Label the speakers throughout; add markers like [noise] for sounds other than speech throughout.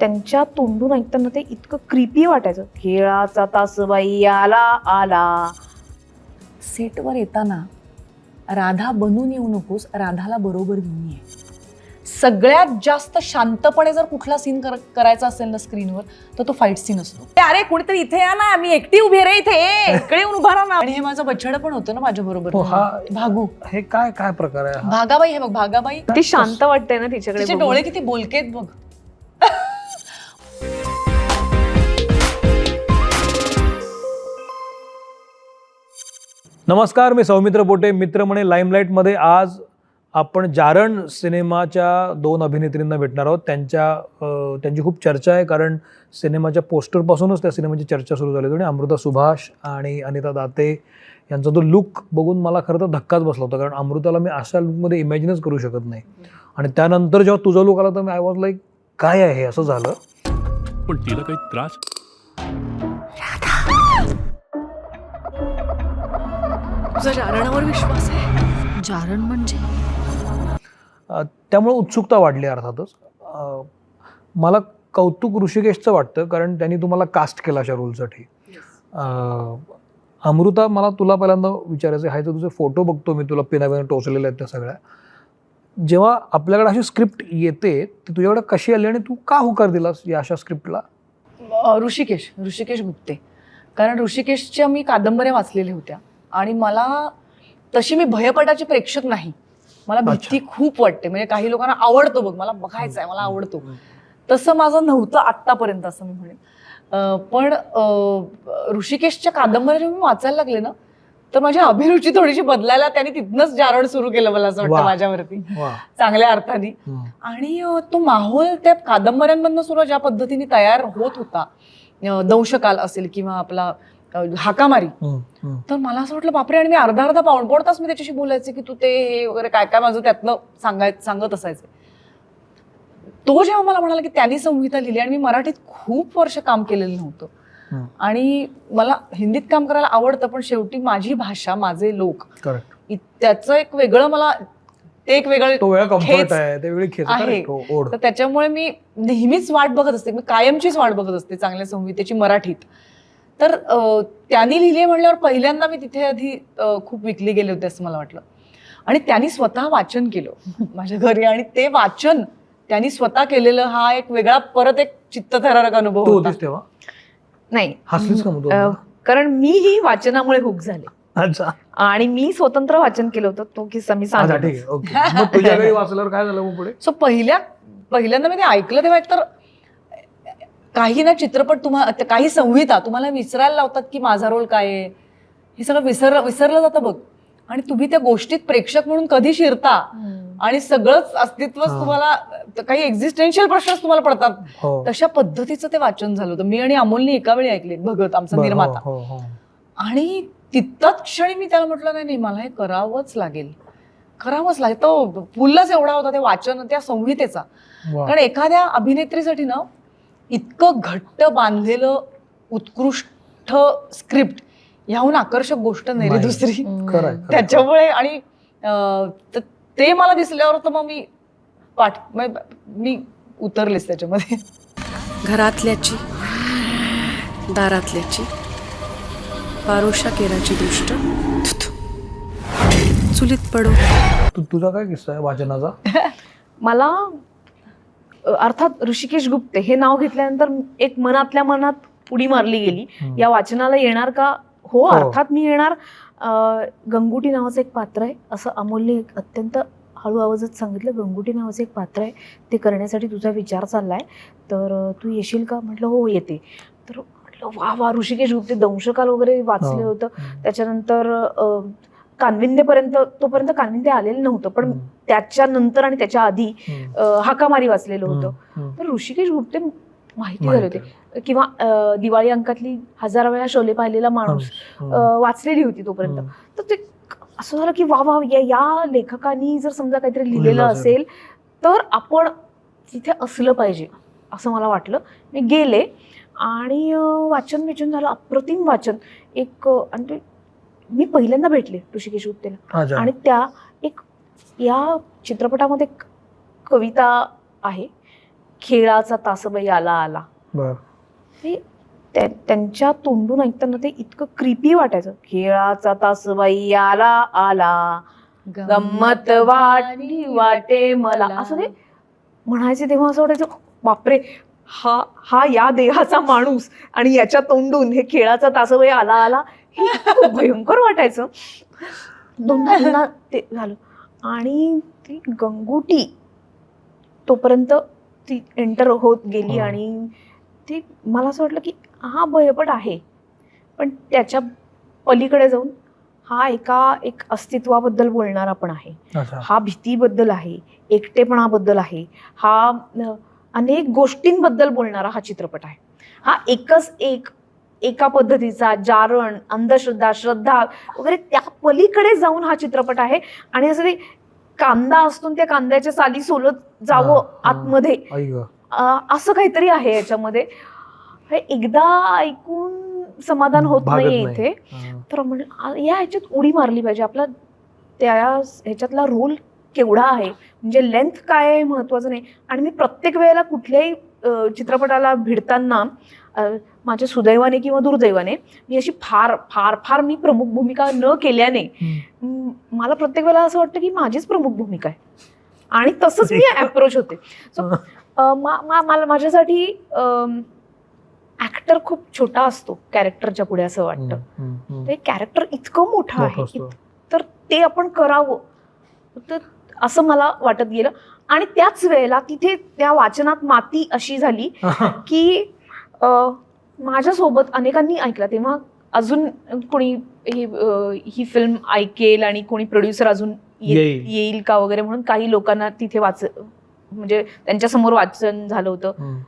Speaker 1: त्यांच्या तोंडून ऐकताना ते इतकं क्रिपी वाटायचं. खेळाचा तासबाई आला आला.
Speaker 2: सेटवर येताना राधा बनून येऊ नकोस राधाला बरोबर घेऊन ये. सगळ्यात जास्त शांतपणे जर कुठला सीन करायचा असेल ना स्क्रीनवर तर तो फाईट सीन असतो. "ए, अरे कोणीतरी इथे या ना मी एकटी उभी रे इथे. इकडे येऊन उभा राहा ना. आणि हे माझं बछड पण होतं ना माझ्या बरोबर.
Speaker 3: हो, हा-
Speaker 2: भागू.
Speaker 3: हे काय काय प्रकार आहे हा?
Speaker 2: भागाबाई हे बघ भागाबाई.
Speaker 1: ती शांत वाटते ना तिच्याकडे
Speaker 2: तिचे
Speaker 1: बघून.
Speaker 2: डोळे किती बोलकेत बघ.
Speaker 3: नमस्कार मी सौमित्र पोटे. मित्र म्हणे लाईमलाईटमध्ये आज आपण जारण सिनेमाच्या दोन अभिनेत्रींना भेटणार आहोत. त्यांच्या त्यांची खूप चर्चा आहे कारण सिनेमाच्या पोस्टरपासूनच त्या सिनेमाची चर्चा सुरू झाली होती. आणि अमृता सुभाष आणि अनिता दाते यांचा तो लुक बघून मला खरं तर धक्काच बसला होता कारण अमृताला मी अशा लुकमध्ये इमॅजिनच करू शकत नाही. आणि त्यानंतर जेव्हा तुझा लुक आला तर मी आय वॉज लाईक काय आहे असं झालं.
Speaker 4: पण तिला काही त्रास?
Speaker 2: तुझा जारणावर विश्वास आहे.
Speaker 5: जारण म्हणजे?
Speaker 3: त्यामुळे उत्सुकता वाढली अर्थातच. मला कौतुक ऋषिकेशचं वाटतं कारण त्यांनी तुम्हाला कास्ट केला अशा रोलसाठी अमृता मला तुला पहिल्यांदा विचारायचं आहे तर तुझे फोटो बघतो मी तुला पिनापिना टोचलेले आहेत त्या सगळ्या. जेव्हा आपल्याकडे अशी स्क्रिप्ट येते ती तुझ्याकडे कशी आली आणि तू का होकार दिलास या अशा स्क्रिप्टला
Speaker 2: ऋषिकेश ऋषिकेश गुप्ते. कारण ऋषिकेशच्या मी कादंबऱ्या वाचलेल्या होत्या. आणि मला तशी मी भयपटाचे प्रेक्षक नाही. मला भीती खूप वाटते. म्हणजे काही लोकांना आवडतो बघ. मला बघायचं आहे. मला आवडतो. तसं माझं नव्हतं आत्तापर्यंत असं मी म्हणेन. पण ऋषिकेशच्या कादंबऱ्या जेव्हा मी वाचायला लागले ना तर माझी अभिरुची थोडीशी बदलायला त्यांनी तिथनंच जारण सुरू केलं मला असं वाटतं. माझ्यावरती. चांगल्या अर्थाने. आणि तो माहोल त्या कादंबऱ्यांमधनं सुद्धा ज्या पद्धतीने तयार होत होता दंशकाल असेल किंवा आपला हाकामारी. तर मला असं वाटलं बापरे आणि मी अर्धा अर्धा पाऊण पाऊण तास मी त्याच्याशी बोलायचे की तू ते हे वगैरे काय काय माझं त्यातलं सांगाय सांगत असायचे. तो जेव्हा मला म्हणाला की त्यांनी संहिता लिहिली आणि मी मराठीत खूप वर्ष काम केलेलं नव्हतं. आणि मला हिंदीत काम करायला आवडतं पण शेवटी माझी भाषा माझे लोक त्याचं एक वेगळं मला ते एक वेगळं.
Speaker 3: हो,
Speaker 2: त्याच्यामुळे मी नेहमीच वाट बघत असते मी कायमचीच वाट बघत असते चांगल्या संहितेची मराठीत. तर त्यांनी लिहिले म्हणल्यावर पहिल्यांदा मी तिथे आधी खूप विकली गेले होते असं मला वाटलं. आणि त्यांनी स्वतः वाचन केलं [laughs] माझ्या घरी आणि ते वाचन त्यांनी स्वतः केलेलं हा एक वेगळा परत एक चित्तथरारक अनुभव होता.
Speaker 1: नाही. कारण मीही वाचनामुळे हुक झाले.
Speaker 3: अच्छा.
Speaker 1: आणि मी स्वतंत्र वाचन केलं होतं तो किस्सा मी
Speaker 3: अच्छा
Speaker 1: सांगते
Speaker 3: ठीक आहे ओके. मग तुझ्या घरी वाचल्यावर काय झालं मग पुढे? [laughs]
Speaker 2: सो पहिल्या पहिल्यांदा मी ते ऐकलं तेव्हा एकतर काही ना चित्रपट तुम्हाला काही संहिता तुम्हाला विसरायला लावतात की माझा रोल काय आहे? हे सगळं विसर विसरलं जातं बघ. आणि तुम्ही त्या गोष्टीत प्रेक्षक म्हणून कधी शिरता आणि सगळंच अस्तित्वच. तुम्हाला काही एक्झिस्टेन्शियल प्रश्नच तुम्हाला पडतात.
Speaker 3: हो.
Speaker 2: तशा पद्धतीचं ते वाचन झालं होतं. मी आणि अमोलने एका वेळी ऐकले भगत आमचा निर्माता.
Speaker 3: हो, हो.
Speaker 2: आणि तितकाच क्षणी मी त्याला म्हटलं नाही नाही मला हे करावंच लागेल. करावंच लागेल. तो पुल्लाच एवढा होता ते वाचन त्या संहितेचा. कारण एखाद्या अभिनेत्रीसाठी ना इतकं घट्ट बांधलेलं उत्कृष्ट स्क्रिप्ट ह्याहून आकर्षक गोष्ट नाही रे. दुसरी. त्याच्यामुळे आणि त- ते मला दिसल्यावर तर मग मी पाठ म्हणजे मी उतरलेच त्याच्यामध्ये
Speaker 5: घरातल्याची दारातल्याची पारोशा केराची दृष्ट. चुलीत पडो
Speaker 3: तू तुझा काय किस्सा आहे वाचनाचा [laughs]
Speaker 1: मला अर्थात ऋषिकेश गुप्ते हे नाव घेतल्यानंतर एक मनातल्या मनात उडी मारली गेली. या वाचनाला येणार का? हो
Speaker 3: हो.
Speaker 1: अर्थात मी येणार. गंगुटी नावाचं एक पात्र आहे. असं अमोलने एक अत्यंत हळू आवाजात सांगितलं. गंगुटी नावाचं एक पात्र आहे. ते करण्यासाठी तुझा विचार चाललाय. तर अ, तू येशील का? म्हटलं हो येते. तर म्हटलं वा वा ऋषिकेश गुप्ते दंशकाल वगैरे वाचलं. होतं. त्याच्यानंतर कानविंदेपर्यंत तोपर्यंत कानविंदे आलेलं नव्हतं. पण. त्याच्यानंतर आणि त्याच्या आधी हाकामारी वाचलेलं होतं. तर ऋषिकेश गुप्ते माहिती झाले होते. किंवा दिवाळी अंकातली हजार वेळा शोले पाहिलेला माणूस वाचलेली होती तोपर्यंत. तर ते असं झालं की वा वा या या लेखकांनी जर समजा काहीतरी लिहिलेलं
Speaker 3: लिहिलं असेल.
Speaker 1: तर आपण तिथे असलं पाहिजे असं मला वाटलं. मी गेले आणि वाचन विचन झालं अप्रतिम वाचन. एक आणि ते मी पहिल्यांदा भेटले ऋषिकेश गुप्तेला. आणि त्या एक या चित्रपटामध्ये कविता आहे खेळाचा तासबाई आला आला. त्यांच्या तोंडून ऐकताना ते इतकं क्रिपी वाटायचं. खेळाचा तासबाई आला आला गंमत वाटली वाटे मला. असं ते म्हणायचे तेव्हा असं वाटायचं बापरे हा हा या देहाचा माणूस आणि याच्या तोंडून हे खेळाचा तासबाई आला आला. हे इतकं भयंकर वाटायचं. दोनदा तीनदा [laughs] ते झालं. आणि ती गंगुटी तोपर्यंत ती एंटर होत गेली. आणि ती मला असं वाटलं की हा भयपट आहे. पण त्याच्या पलीकडे जाऊन हा एका एक अस्तित्वाबद्दल बोलणारा पण आहे. हा भीतीबद्दल आहे एकटेपणाबद्दल आहे हा अनेक गोष्टींबद्दल बोलणारा हा चित्रपट आहे. हा एकच एक एका पद्धतीचा जारण अंधश्रद्धा श्रद्धा वगैरे त्या पलीकडे जाऊन हा चित्रपट आहे. आणि असं ते कांदा असतो त्या कांद्याच्या साली सोलत जावं. आतमध्ये. असं काहीतरी आहे याच्यामध्ये. हे एकदा ऐकून समाधान होत नाही. इथे. तर म्हणलं या ह्याच्यात उडी मारली पाहिजे. आपला त्या ह्याच्यातला रोल केवढा आहे? म्हणजे लेंथ काय आहे महत्त्वाचं नाही. आणि मी प्रत्येक वेळेला कुठल्याही चित्रपटाला भिडताना माझ्या सुदैवाने किंवा दुर्दैवाने मी अशी फार फार फार मी प्रमुख भूमिका न केल्याने मला प्रत्येक वेळेला असं वाटतं की माझीच प्रमुख भूमिका आहे. आणि तसंच मी [laughs] अप्रोच होते. सो मला माझ्यासाठी ऍक्टर खूप छोटा असतो कॅरेक्टरच्या पुढे असं वाटतं. ते कॅरेक्टर इतकं मोठं आहे तर ते आपण करावं. तर असं मला वाटत गेलं. आणि त्याच वेळेला तिथे त्या वाचनात माती अशी झाली की माझ्यासोबत अनेकांनी ऐकला. तेव्हा अजून कोणी ही ही फिल्म ऐकेल आणि कोणी प्रोड्युसर अजून
Speaker 3: येईल.
Speaker 1: का वगैरे म्हणून काही लोकांना तिथे वाच म्हणजे त्यांच्यासमोर वाचन झालं होतं.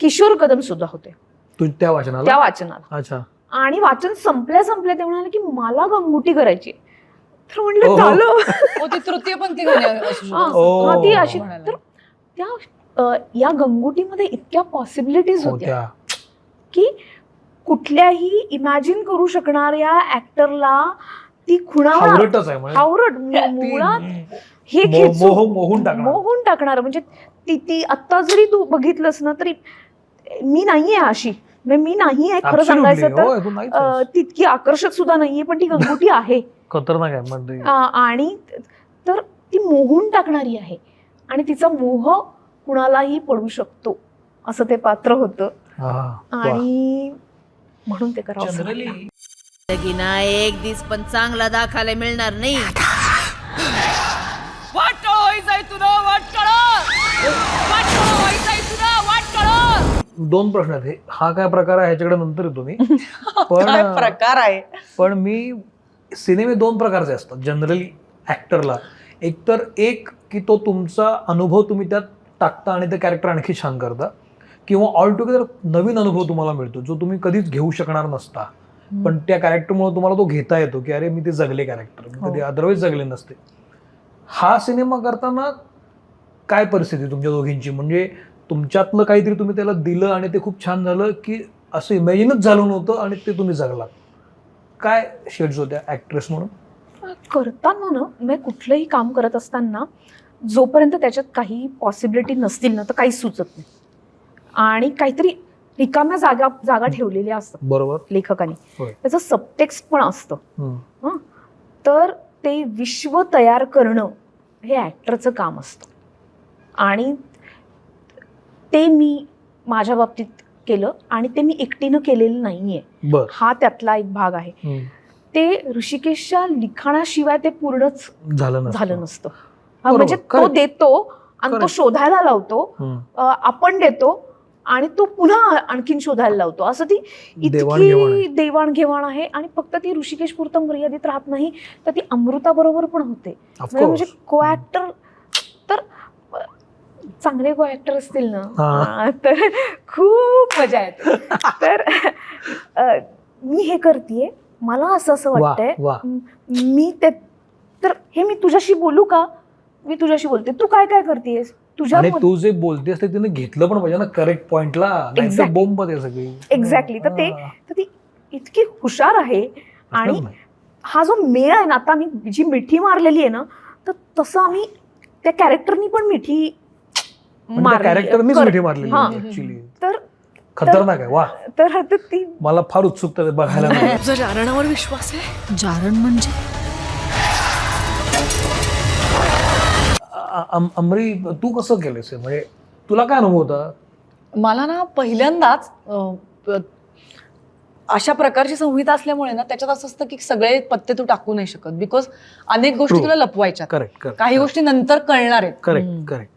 Speaker 1: किशोर कदम सुद्धा होते.
Speaker 3: त्या वाचनाला?
Speaker 1: त्या वाचनाला.
Speaker 3: अच्छा.
Speaker 1: आणि वाचन संपल्या संपल्या ते म्हणाले की मला गंगुटी करायची. तर म्हणलं. झालं [laughs]
Speaker 2: ती तृतीयपंथी
Speaker 1: हा. हा, ती अशी. तर त्या अ, या गंगुटीमध्ये इतक्या पॉसिबिलिटीज होत्या
Speaker 3: होत्या
Speaker 1: की कुठल्याही इमॅजिन करू शकणाऱ्या ऍक्टरला ती खुणावणार
Speaker 3: हावरटच आहे म्हणजे
Speaker 1: हावरट मु-
Speaker 3: ती
Speaker 1: मुळात हे
Speaker 3: मो- मोह- मोहून टाकणार.
Speaker 1: मोहून टाकणार म्हणजे ती ती आत्ता जरी तू बघितलंस ना तरी मी नाहीये अशी मी नाही आहे खरं
Speaker 3: Absolutely.
Speaker 1: सांगायचं तर
Speaker 3: होय, तू नाहीच
Speaker 1: अ,
Speaker 3: आहेस.
Speaker 1: तितकी आकर्षक सुद्धा नाहीये पण ती गंगुटी आहे [laughs]
Speaker 3: खतरनाक आहे म्हणजे
Speaker 1: आ, आणि तर ती मोहून टाकणारी आहे आणि तिचा मोह कुणालाही पडू शकतो असं ते पात्र होतं
Speaker 3: हा, वा.
Speaker 1: आणि म्हणून ते करावं असं.
Speaker 6: लगीना एक दिस पण चांगला दाखायला मिळणार नाही
Speaker 3: दोन प्रश्न आहेत. हे. हा काय प्रकार आहे ह्याच्याकडे नंतर येतो मी. [laughs] पण
Speaker 2: काय प्रकार आहे?
Speaker 3: पण मी सिनेमे दोन प्रकारचे असतात जनरली ऍक्टरला एक तर एक की तो तुमचा अनुभव तुम्ही त्यात टाकता आणि ते कॅरेक्टर आणखी छान करता किंवा ऑल टुगेदर नवीन अनुभव तुम्हाला मिळतो जो तुम्ही कधीच घेऊ शकणार नसता. पण त्या कॅरेक्टरमुळे तुम्हाला तो घेता येतो की अरे मी ते जगले कॅरेक्टर मी कधी
Speaker 1: हो.
Speaker 3: अदरवाईज जगले नसते. हा सिनेमा करताना काय परिस्थिती तुमच्या दोघींची? म्हणजे तुमच्यातलं काहीतरी तुम्ही त्याला दिलं आणि ते खूप छान झालं की असं इमॅजिनच झालं नव्हतं आणि ते तुम्ही जगलात काय शेड्स होत्या ऍक्ट्रेस म्हणून?
Speaker 1: करताना ना म्हणजे कुठलंही काम करत असताना जोपर्यंत त्याच्यात काही पॉसिबिलिटी नसतील ना तर काहीच सुचत नाही. आणि काहीतरी रिकाम्या जागा जागा ठेवलेल्या असतात
Speaker 3: बरोबर.
Speaker 1: लेखकाने. त्याचं सबटेक्स्ट पण असतं. तर ते विश्व तयार करणं हे ॲक्टरचं काम असतं. आणि ते मी माझ्या बाबतीत केलं आणि ते मी एकटीनं केलेलं नाही आहे
Speaker 3: बर
Speaker 1: हा त्यातला एक भाग आहे. ते ऋषिकेशच्या लिखाणाशिवाय ते पूर्णच
Speaker 3: झालं नसतं.
Speaker 1: झालं नसतं म्हणजे तो. देतो आणि तो. शोधायला लावतो आपण देतो आणि तो पुन्हा आणखीन शोधायला लावतो असं ती. इतकी देवाणघेवाण आहे आणि फक्त ती ऋषिकेश पुरतं मर्यादित राहत नाही तर ती अमृता बरोबर पण होते म्हणजे म्हणजे. को ऍक्टर अ, चांगले को ऍक्टर असतील ना तर खूप मजा येते. [laughs] तर मी हे करतेय. मला असं असं वाटतंय. मी ते तर हे मी तुझ्याशी बोलू का? मी तुझ्याशी बोलते. तू काय काय करतेस तुझ्या
Speaker 3: तू जे बोलतेस ते तिने घेतलं पण पाहिजे ना करेक्ट पॉइंटला. बोंब सगळी.
Speaker 1: Exactly. तर ते-. तर ती इतकी हुशार आहे आणि. हा जो मेळ आहे ना आता मी जी मिठी मारलेली आहे ना तर तसं आम्ही त्या कॅरेक्टरनी पण मिठी मारली-
Speaker 3: कॅरेक्टरनीच
Speaker 1: कर-
Speaker 3: मिठी मारलेली
Speaker 1: हा.
Speaker 3: ऍक्च्युली
Speaker 1: तर
Speaker 3: खतरनाक आहे वा
Speaker 1: तर आता ती
Speaker 3: मला फार उत्सुकता बघायला.
Speaker 5: तुझा जारणावर विश्वास आहे?
Speaker 6: जारण म्हणजे?
Speaker 3: अमरी तू कसं केलंस? म्हणजे तुला काय अनुभव होता?
Speaker 2: मला ना पहिल्यांदाच अशा प्रकारची संहिता असल्यामुळे ना त्याच्यात असं असतं की सगळे पत्ते तू टाकू नाही शकत. बिकॉज अनेक गोष्टी. तुला लपवायच्या काही गोष्टी नंतर कळणार आहेत.
Speaker 3: करेक्ट करेक्ट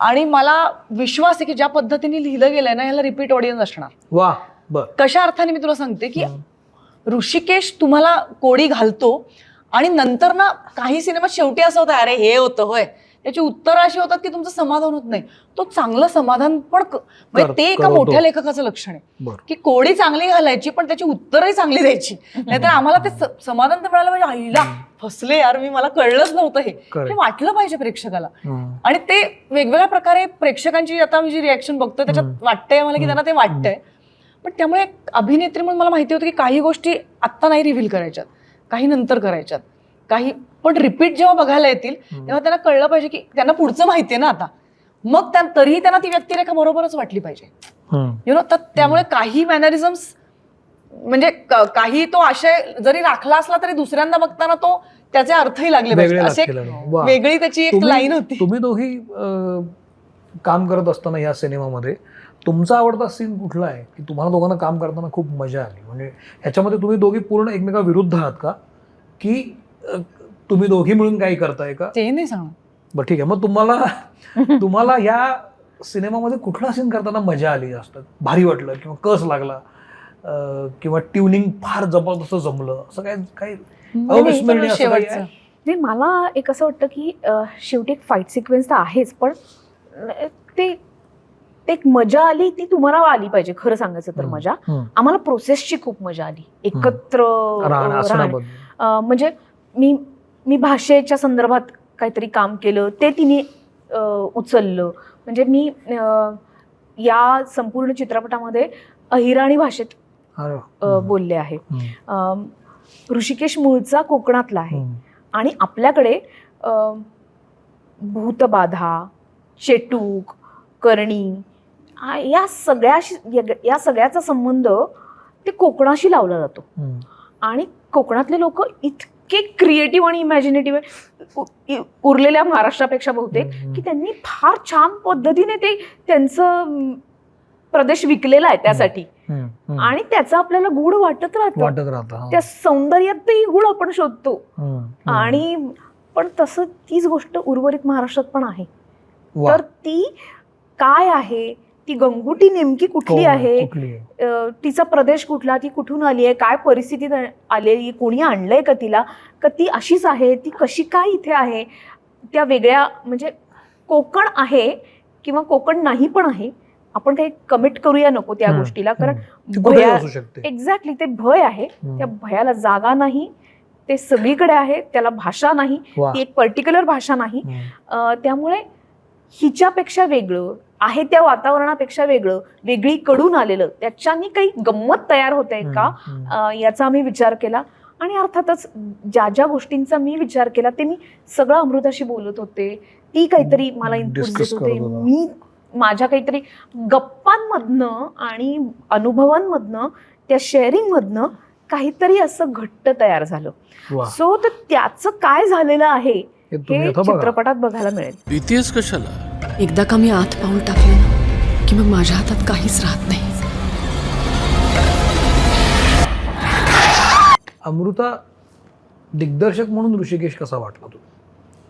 Speaker 2: आणि मला विश्वास आहे की ज्या पद्धतीने लिहिलं गेलंय ना ह्याला रिपीट ऑडियन्स असणार.
Speaker 3: वा बर.
Speaker 2: कशा अर्थाने मी तुला सांगते की ऋषिकेश तुम्हाला कोडी घालतो आणि नंतर ना काही सिनेमात शेवटी असं होतं अरे हे होतं होय. त्याची उत्तरं अशी होतात की तुमचं समाधान होत नाही. तो चांगलं समाधान पण म्हणजे ते एका. मोठ्या लेखकाचं लक्षण आहे. की कोडी चांगली घालायची पण त्याची उत्तरही चांगली द्यायची. नाहीतर आम्हाला ते समाधान तर मिळालं म्हणजे आईला. फसले यार मी मला कळलंच नव्हतं हे. हे वाटलं पाहिजे प्रेक्षकाला. आणि ते वेगवेगळ्या प्रकारे प्रेक्षकांची आता मी जी रिॲक्शन बघतो त्याच्यात. वाटतंय मला की त्यांना ते वाटतंय. पण त्यामुळे एक अभिनेत्री म्हणून मला माहिती होतं की काही गोष्टी आत्ता नाही रिव्हील करायच्यात. काही नंतर करायच्यात. काही पण रिपीट जेव्हा बघायला येतील तेव्हा त्यांना कळलं पाहिजे की त्यांना पुढचं माहितीये ना आता. मग त्या तरीही त्यांना ती व्यक्तिरेखा बरोबरच वाटली पाहिजे. यु नो तर त्यामुळे काही मॅनरिझम्स म्हणजे काही तो आशय जरी राखला असला तरी दुसऱ्यांदा बघताना तो त्याचे अर्थही लागले पाहिजे.
Speaker 3: वेगळे
Speaker 2: असे त्याची एक
Speaker 3: तुम्ही-
Speaker 2: लाईन होती.
Speaker 3: तुम्ही दोघी काम करत असताना या सिनेमामध्ये तुमचा आवडता सीन कुठला आहे? की तुम्हाला दोघांना काम करताना खूप मजा आली? म्हणजे ह्याच्यामध्ये तुम्ही दोघी पूर्ण एकमेका विरुद्ध आहात का? की तुम्ही दोघी मिळून काही करताय का?
Speaker 2: ते नाही सांगणार.
Speaker 3: बरं ठीक आहे. मग तुम्हाला तुम्हाला या सिनेमामध्ये कुठला सीन करताना मजा आली जास्त? भारी वाटलं किंवा कस लागला? किंवा ट्युनिंग फार जबरदस्त जमलं असं काय काय अविस्मरणीय असं काही आहे?
Speaker 1: नाही मला एक असं वाटतं की अं, शेवटी एक फाईट सिक्वेन्स तर आहेच पण अं, ते ते एक मजा आली ती तुम्हाला आली पाहिजे खरं सांगायचं तर
Speaker 3: हम्म.
Speaker 1: मजा
Speaker 3: हम्म.
Speaker 1: आम्हाला प्रोसेसची खूप मजा आली एकत्र
Speaker 3: राहणं-
Speaker 1: अं, राहणं.
Speaker 3: असण्याबद्दल.
Speaker 1: अं, म्हणजे मी मी भाषेच्या संदर्भात काहीतरी काम केलं ते तिने अं, उचललं म्हणजे मी अं, या संपूर्ण चित्रपटामध्ये अहिराणी भाषेत बोलले आहे. ऋषिकेश मूळचा कोकणातला आहे. आणि आपल्याकडे भूतबाधा चेटूक करणी या सगळ्याशी या- सगळ्याचा संबंध ते कोकणाशी लावला जातो. आणि कोकणातले लोक इतके क्रिएटिव्ह आणि इमॅजिनेटिव्ह उरलेल्या महाराष्ट्रापेक्षा बहुतेक. की त्यांनी फार छान पद्धतीने ते त्यांचं प्रदेश विकलेला आहे त्यासाठी. आणि त्याचं आपल्याला गुढ वाटत राहतं.
Speaker 3: वाटत राहतं हा.
Speaker 1: त्या सौंदर्यातही गुढ आपण शोधतो. आणि पण तसं तीच गोष्ट उर्वरित महाराष्ट्रात पण आहे. तर ती काय आहे? ती गंगुटी नेमकी कुठली
Speaker 3: हो,
Speaker 1: आहे?
Speaker 3: कुठली आहे?
Speaker 1: तिचा प्रदेश कुठला? ती कुठून आली आहे? काय परिस्थितीत आलेली? कोणी आणलंय का तिला? का ती अशीच आहे? ती कशी काय इथे आहे? त्या वेगळ्या म्हणजे कोकण आहे किंवा कोकण नाही पण आहे आपण काही कमिट करूया नको त्या गोष्टीला कारण एक्झॅक्टली ते भय आहे. त्या भयाला जागा नाही. ते सगळीकडे आहे त्याला भाषा नाही. ती एक पर्टिक्युलर भाषा नाही. त्यामुळे हिच्यापेक्षा वेगळं आहे त्या वातावरणापेक्षा वेगळं वेगळी कडून आलेलं त्याच्यानी काही गंमत तयार होते का? याचा आम्ही विचार केला. आणि अर्थातच ज्या ज्या गोष्टींचा मी विचार केला ते मी सगळं अमृताशी बोलत होते. ती काहीतरी मला इनपुट देत होता. मी माझ्या काहीतरी गप्पांमधनं आणि अनुभवांमधनं त्या शेअरिंगमधनं काहीतरी असं घट्ट तयार झालं. सो तर त्याचं काय झालेलं आहे
Speaker 3: हे
Speaker 1: हे चित्रपटात बघायला मिळेल.
Speaker 4: भीतीस कशाला?
Speaker 5: एकदा का मी आत पाऊल टाकलं ना की मग माझ्या हातात काहीच राहत नाही.
Speaker 3: अमृता दिग्दर्शक म्हणून ऋषिकेश कसा वाटला तू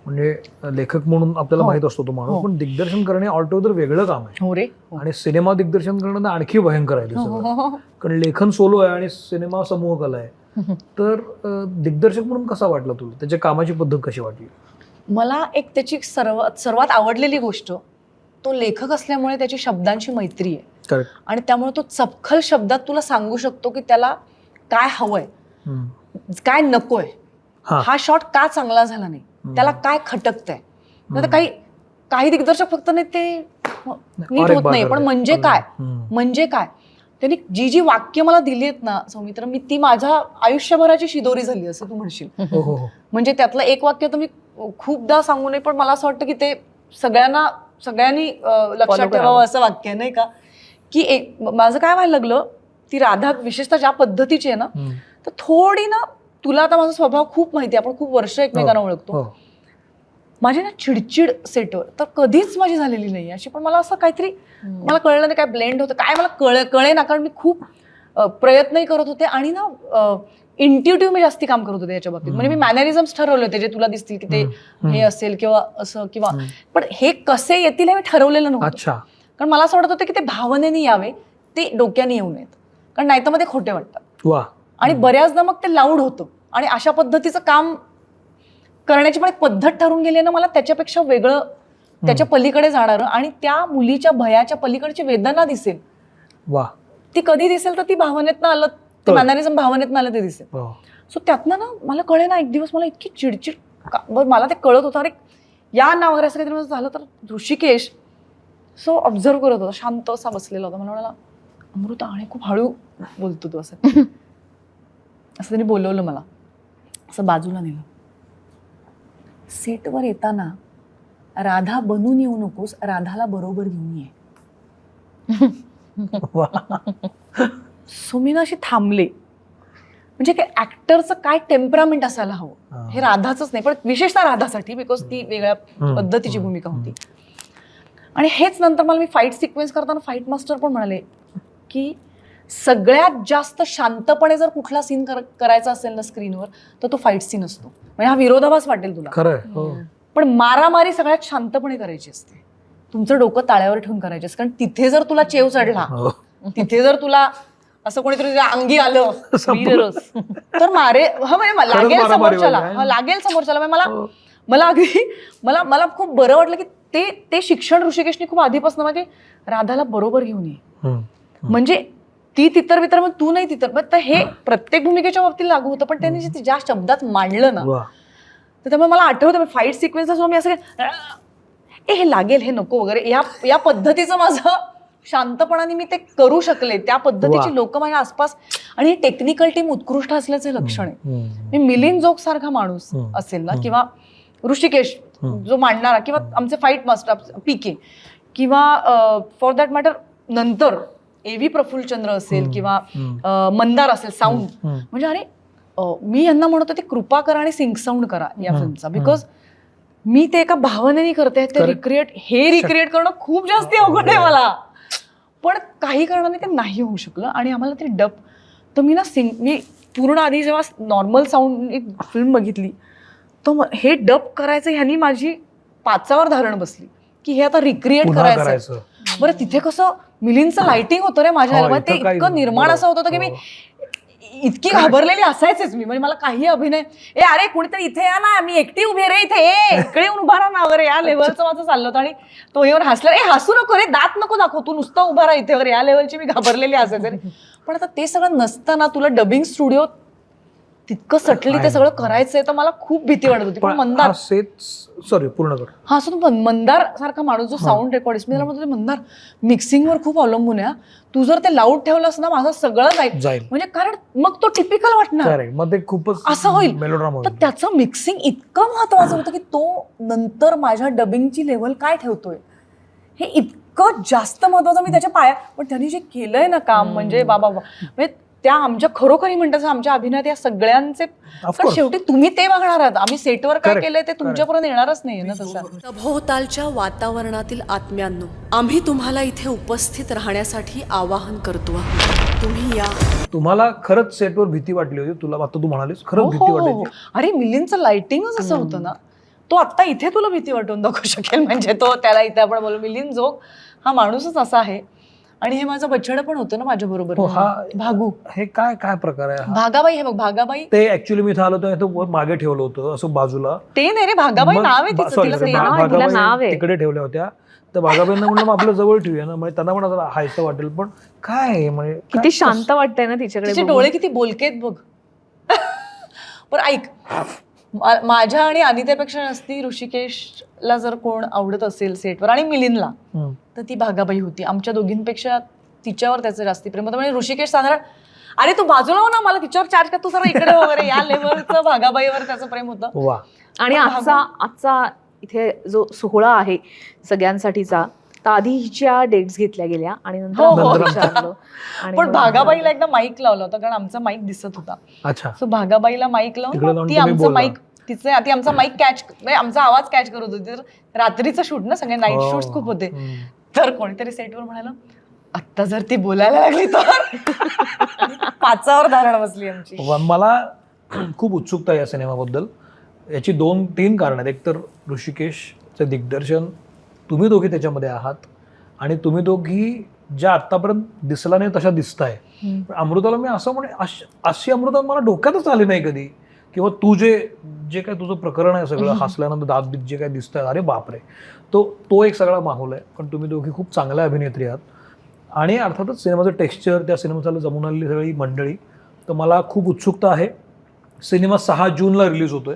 Speaker 3: म्हणजे लेखक म्हणून आपल्याला
Speaker 2: हो.
Speaker 3: माहीत असतो तो माणूस
Speaker 2: हो.
Speaker 3: पण दिग्दर्शन करणे ऑलटोगेदर वेगळं काम आहे.
Speaker 2: हो रे.
Speaker 3: आणि सिनेमा दिग्दर्शन करणं आणखी भयंकर आहे सगळं कारण लेखन सोलो आहे आणि सिनेमा समूह कला आहे. तर दिग्दर्शक म्हणून कसा वाटला तुला? त्याच्या कामाची पद्धत कशी वाटली?
Speaker 2: मला एक त्याची सर्वात सर्वात आवडलेली गोष्ट तो लेखक असल्यामुळे त्याची शब्दांची मैत्री आहे. आणि त्यामुळे तो चपखल शब्दात तुला सांगू शकतो की त्याला काय हवंय काय नकोय.
Speaker 3: हा.
Speaker 2: शॉट का चांगला झाला नाही? त्याला काय खटकतंय? तर काही काही दिग्दर्शक फक्त नाही ते नीट होत नाही. पण म्हणजे काय? म्हणजे काय? त्यांनी जी जी वाक्य मला दिली आहेत ना सौमित्र मी ती माझ्या आयुष्यभराची शिदोरी झाली असं तू म्हणशील.
Speaker 3: हो हो हो.
Speaker 2: म्हणजे त्यातलं एक वाक्य तर मी खूपदा सांगू नये पण मला असं वाटतं की ते सगळ्यांना सगळ्यांनी लक्षात. ठेवावं असं वाक्य आहे, नाही का? की एक माझं काय व्हायला लागलं ती राधा विशेषतः ज्या पद्धतीची आहे ना. तर थोडी ना तुला आता माझा स्वभाव खूप माहिती आहे आपण खूप वर्ष एकमेकांना ओळखतो.
Speaker 3: हो.
Speaker 2: माझी ना चिडचिड सेटवर तर कधीच माझी झालेली नाही अशी पण मला असं काहीतरी मला कळलं नाही काय ब्लेंड होतं काय मला कळ कळे ना कारण मी खूप प्रयत्नही करत होते आणि ना इंट्युटिव्ह मी जास्ती काम करत होते याच्या बाबतीत. म्हणजे मी मॅनरिझम्स ठरवले होते जे तुला दिसतील की ते. हे असेल किंवा असं किंवा. पण हे कसे येतील हे मी ठरवलेलं नव्हतं.
Speaker 3: अच्छा.
Speaker 2: कारण मला असं वाटत होतं की ते भावनेने यावे ते डोक्याने येऊ नयेत. कारण नाही तर मग ते खोटे वाटतात. आणि बऱ्याचदा मग ते लाऊड होतं. आणि अशा पद्धतीचं काम करण्याची पण एक पद्धत ठरून गेली ना मला त्याच्यापेक्षा वेगळं त्याच्या पलीकडे जाणारं. आणि त्या मुलीच्या भयाच्या पलीकडची वेदना दिसेल.
Speaker 3: वा
Speaker 2: ती कधी दिसेल तर ती भावनेतनं आलं ते. मॅनरिझम भावनेतनं आलं ते दिसेल.
Speaker 3: हो.
Speaker 2: सो त्यातनं ना मला कळे ना एक दिवस मला इतकी चिडचिड मला ते कळत होतं. अरे या नावावर असं काहीतरी झालं तर ऋषिकेश. सो ऑब्झर्व करत होता शांत असा बसलेला होता. मला म्हणाला अमृता आणि खूप हळू बोलतो तू असं. [laughs] असं त्यांनी बोलवलं मला. असं बाजूला नेलं. सेटवर येताना राधा बनून येऊ नकोस राधाला बरोबर घेऊन ये. सो मी ना अशी थांबले. म्हणजे काय ऍक्टरचं काय टेम्परामेंट असायला हवं?
Speaker 3: हा.
Speaker 2: राधाच नाही पण विशेषतः राधासाठी बिकॉज ती वेगळ्या. पद्धतीची भूमिका होती. आणि हेच नंतर मला मी फाईट सिक्वेन्स करताना फाईट मास्टर पण म्हणाले की सगळ्यात जास्त शांतपणे जर कुठला सीन करायचा असेल ना स्क्रीनवर तर तो फाईट सीन असतो म्हणजे हा विरोधाभास वाटेल तुला
Speaker 3: हो
Speaker 2: पण मारामारी सगळ्यात शांतपणे करायची असते तुमचं डोकं ताळ्यावर ठेवून करायचे असते कारण तिथे जर तुला चेव चढला
Speaker 3: हो.
Speaker 2: तिथे जर तुला असं कोणीतरी तुझ्या अंगी आलं. तर मारे हा म्हणजे लागेल समोरच्याला. हा, लागेल समोरच्याला म्हणजे मला
Speaker 3: हो.
Speaker 2: मला अगदी मला मला खूप बरं वाटलं की ते ते शिक्षण ऋषिकेशनी खूप आधीपासून म्हणजे राधाला बरोबर घेऊन ये. म्हणजे ती तितर वितर मग तू नाही तितर मग हे प्रत्येक भूमिकेच्या बाबतीत लागू होतं पण त्यांनी ज्या शब्दात मांडलं ना तर त्यामुळे मला आठवतं फाईट सिक्वेन्स असं मी असं ए हे लागेल हे नको वगैरे या या पद्धतीचं माझं शांतपणाने मी ते करू शकले त्या. पद्धतीची लोक माझ्या आसपास आणि ही टेक्निकल टीम उत्कृष्ट असल्याचे लक्षण आहे. मी मिलिंद जोग सारखा माणूस. असेल ना. किंवा ऋषिकेश. जो मांडणारा किंवा आमचे फाईट मास्टर पीके किंवा फॉर दॅट मॅटर नंतर एव्ही प्रफुल्लचंद्र असेल. किंवा मंदार असेल साऊंड. म्हणजे अरे मी यांना म्हणत होते कृपा करा आणि सिंग साऊंड करा या फिल्मचा. बिकॉज मी ते एका भावनेने करते ते. रिक्रिएट हे रिक्रिएट करणं खूप जास्त अवघड आहे मला पण काही कारणाने ते नाही होऊ शकलं आणि आम्हाला ते डब तर मी ना सिंग मी पूर्ण आधी जेव्हा नॉर्मल साऊंड एक फिल्म बघितली तर हे डब करायचं ह्यांनी माझी पाचावर धारण बसली की हे आता रिक्रिएट. करायचं बरं तिथे कसं मिलिंदचं लाइटिंग होतं रे माझ्या
Speaker 3: हो,
Speaker 2: ह्याला. ते
Speaker 3: काही
Speaker 2: इतकं निर्माण असं होत होतं की मी
Speaker 3: हो.
Speaker 2: इतकी घाबरलेली असायचेच मी. म्हणजे मला काही अभिनय ए अरे कुणीतरी इथे या ना. मी एकटी उभी आहे रे इथे. ए [laughs] इकडे येऊन उभा राहा ना. वगैरे या लेवलचं माझं चाललं होतं. आणि तो येऊन हसला. ए हसू नको रे. दात नको दाखव. तू नुसता उभा राहा इथे वगैरे या लेवलची मी घाबरलेली असायचे रे. [laughs] पण आता ते सगळं नसताना तुला डबिंग स्टुडिओ तितकं सटली ते सगळं करायचंय तर मला खूप भीती वाटत होती. पण मंदार
Speaker 3: सॉरी पूर्ण कर.
Speaker 2: हा असं मंदार सारखा माणूस जो साऊंड रेकॉर्डिस्ट मी त्याला म्हणतो मंदार मिक्सिंगवर खूप अवलंबून आहे. तू जर ते लाऊड ठेवलंस ना माझं सगळं जाईल. म्हणजे कारण मग तो टिपिकल वाटणार.
Speaker 3: मग ते खूपच
Speaker 2: असं होईल. तर त्याचं मिक्सिंग इतकं महत्वाचं होतं की तो नंतर माझ्या डबिंगची लेवल काय ठेवतोय? हे इतकं जास्त महत्वाचं मी त्याच्या पाया पण त्यांनी जे केलंय ना काम म्हणजे बाबा. म्हणजे त्या आमच्या खरोखरी म्हणतात आमच्या अभिनयात या सगळ्यांचे पण. शेवटी तुम्ही ते बघणार आहात. आम्ही सेटवर काय. केलंय ते तुमच्यापर्यंत येणारच नाहीये ना तसं
Speaker 5: सभोवतालच्या वातावरणातील आत्म्यांनो आम्ही तुम्हाला इथे उपस्थित राहण्यासाठी आवाहन करतो. आहोत. तुम्ही या.
Speaker 3: तुम्हाला खरंच सेटवर भीती वाटली होती. तुला आता तू म्हणालीस
Speaker 2: हो,
Speaker 3: खरंच भीती
Speaker 2: हो, हो.
Speaker 3: वाटायची.
Speaker 2: अरे मिलिंदचं लाइटिंगच असं होतं ना. तो आता इथे तुला भीती वाटून दाखवू शकेल. म्हणजे तो त्याला इथे आपण बोलू मिलिंद जोग हा माणूसच असा आहे. आणि हे माझं बछड पण होतं ना माझ्या बरोबर.
Speaker 3: हो हा
Speaker 2: भागू.
Speaker 3: हे काय काय प्रकार आहे हा?
Speaker 2: भागाबाई हे बघ भागाबाई.
Speaker 3: ते ऍक्च्युली मी इथं आलो होतो इथं वर मागे ठेवलं होतं असं बाजूला.
Speaker 2: ते नाही रे भागाबाई
Speaker 3: मग-
Speaker 2: नाव आहे
Speaker 3: बा-
Speaker 2: तिचं
Speaker 3: sorry,
Speaker 2: तिला
Speaker 3: sorry,
Speaker 2: ते
Speaker 3: भा-
Speaker 2: नाव आहे.
Speaker 1: तिला नाव
Speaker 3: भागाबाई
Speaker 1: आहे.
Speaker 3: तिकडे ठेवल्या होत्या. तर भागाबाईंना म्हणलं मग आपलं जवळ ठेवूया ना. म्हणजे त्यांना पण असं हायचं वाटेल पण काय आहे? म्हणजे काय-
Speaker 1: किती शांत वाटतंय ना तिच्याकडे
Speaker 2: तिचे
Speaker 1: बघून.
Speaker 2: डोळे किती बोलकेत बघ. [laughs] पण ऐक. माझ्या आणि अनितेपेक्षा जास्ती ऋषिकेशला जर कोण आवडत असेल सेटवर आणि मिलिंदला. तर ती भागाबाई होती. आमच्या दोघींपेक्षा तिच्यावर त्याचं जास्ती प्रेम होतं. म्हणजे ऋषिकेश साधारण अरे तू बाजूला हो ना मला तिच्यावर चार्ज कर तू जरा इकडे वगैरे. या लेवलचं भागाबाईवर त्याचं प्रेम होतं.
Speaker 3: वा.
Speaker 1: आणि आजचा आजचा इथे जो सोहळा आहे सगळ्यांसाठीचा तर आधी हिच्या डेट्स घेतल्या गेल्या आणि नंतर
Speaker 2: हो,
Speaker 3: हो.
Speaker 1: आम्हाला विचारलं. [laughs] आणि
Speaker 2: पण
Speaker 1: मग
Speaker 2: भागाबाईला एकदा माईक लावला होता कारण आमचा माईक दिसत होता.
Speaker 3: अच्छा.
Speaker 2: सो भागाबाईला माईक
Speaker 3: तिकडे
Speaker 2: लावून
Speaker 3: लावून
Speaker 2: ती
Speaker 3: तुम्ही
Speaker 2: आमचा
Speaker 3: बोलला.
Speaker 2: माईक तिचे ती आमचा माईक कॅच म्हणजे आमचा आवाज कॅच करत होती. तर रात्रीचं शूट ना सगळे नाईट
Speaker 3: हो.
Speaker 2: शूट्स खूप होते.
Speaker 3: हम्म.
Speaker 2: तर कोणीतरी सेटवर म्हणाला आत्ता जर ती बोलायला लागली तर? [laughs] पाचावर धारण बसली आमची.
Speaker 3: व मला [clears throat] खूप उत्सुकता आहे या सिनेमाबद्दल. याची दोन तीन कारण आहेत. एक तर ऋषिकेशचं दिग्दर्शन तुम्ही दोघे त्याच्यामध्ये आहात आणि तुम्ही दोघी ज्या आत्तापर्यंत दिसला नाही तशा दिसताय. पण अमृताला मी असं म्हणे अश- अशी अमृता मला डोक्यातच आली नाही कधी. किंवा तू जे जे काय तुझं प्रकरण आहे सगळं हसल्यानंतर दात बीत जे काय दिसतंय अरे बापरे. तो तो एक सगळा माहोल आहे पण तुम्ही दोघी खूप चांगल्या अभिनेत्री आहात. आणि अर्थातच सिनेमाचं टेक्स्चर त्या सिनेमाला जमून आलेली सगळी मंडळी. तर मला खूप उत्सुकता आहे. सिनेमा सहा जूनला रिलीज होतोय.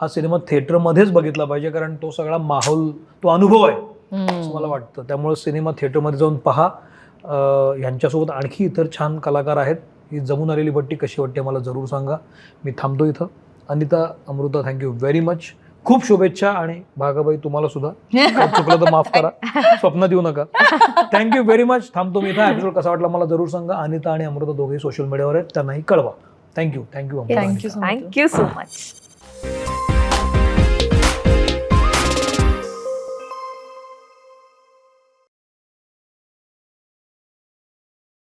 Speaker 3: हा सिनेमा थिएटरमध्येच बघितला पाहिजे कारण तो सगळा माहोल तो अनुभव आहे. असं मला वाटतं. त्यामुळे सिनेमा थिएटरमध्ये जाऊन पहा. अं, ह्यांच्यासोबत आणखी इतर छान कलाकार आहेत. ही जमून आलेली भट्टी कशी वाटते मला जरूर सांगा. मी थांबतो इथं. Anita Amruta thank you very much खूप शुभेच्छा आणि भागाबाई तुम्हाला सुद्धा. चुकलं तर माफ करा. स्वप्न देऊ नका. थँक्यू व्हेरी मच थांबतो मी इथं. एपिसोड कसा वाटला मला जरूर सांगा. अनिता आणि अमृता दोघेही सोशल मीडियावर आहेत. त्यांनाही कळवा. Thank you thank you
Speaker 2: much.
Speaker 1: Thank you so much